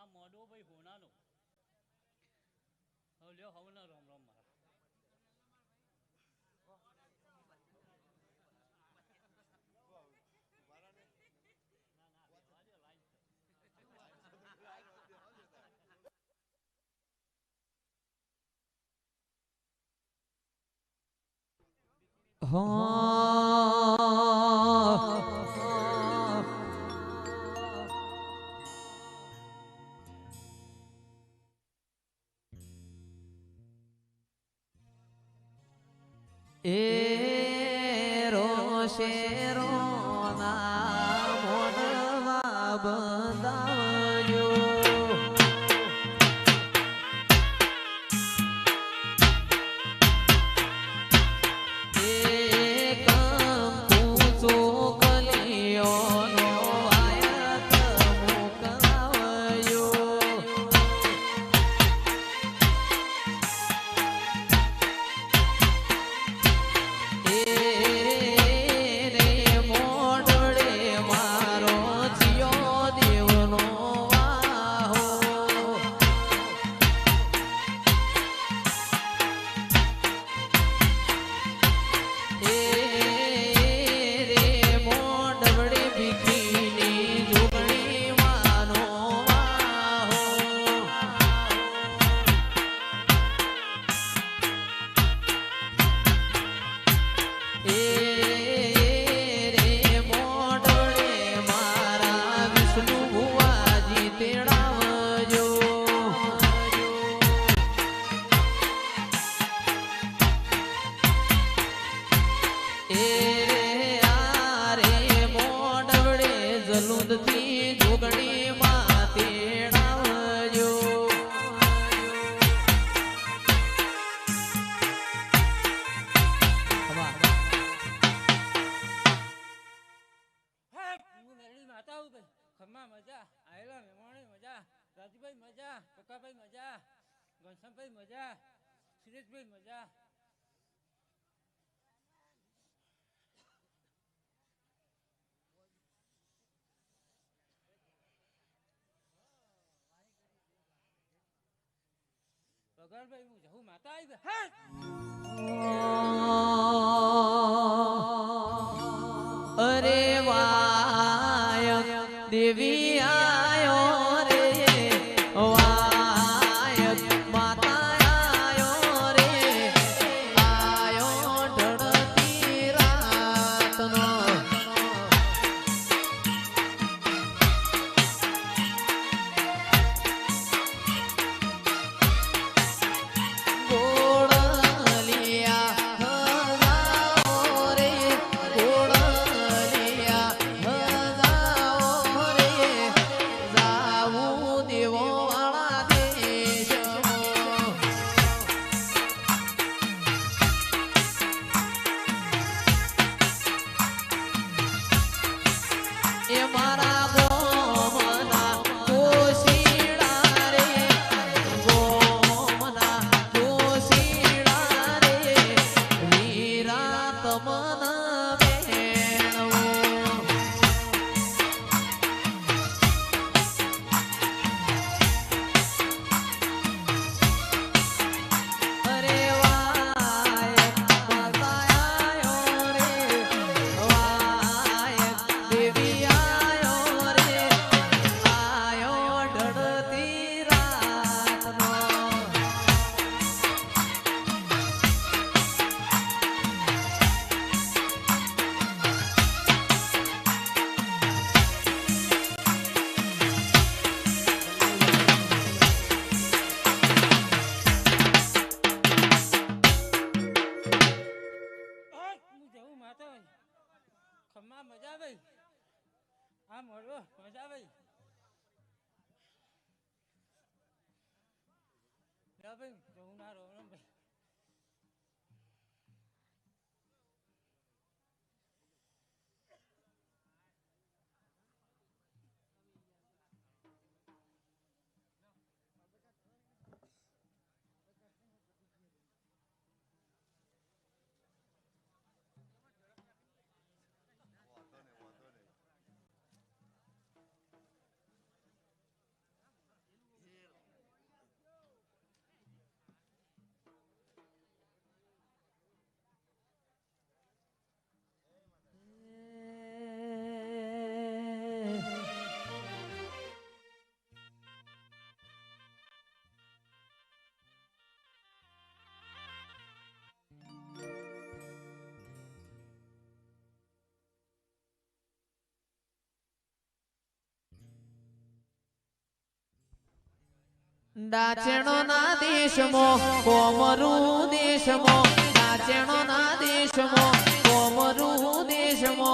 આ મોડો ભાઈ હોનાનો. હવે લ્યો હવના રોમ રોમ મારા. હા. એ રો શેરો ના મોનવા ભાઈ મજા કકાભાઈ મજા ઘનશ્યામભાઈ મજા સુરેશભાઈ મજા વગરભાઈ હું જવું માતા આવી હા અરે વાય દેવી આ Ya, pero un aro, hombre. ડાચણો ના દેશમો કોમરું દેશમો. ડાચણો ના દેશમો કોમરું દેશમો.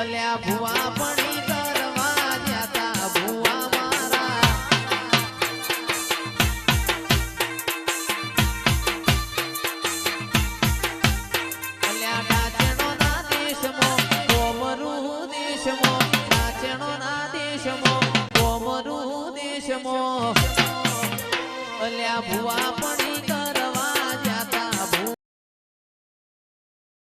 અલ્યા ભુવા પણ કરવા જતા ભુવા મારા. અલ્યા ડાચણો ના દેશમો કોમરુ દેશમો. દેશમો અલ્યા ભુવા કર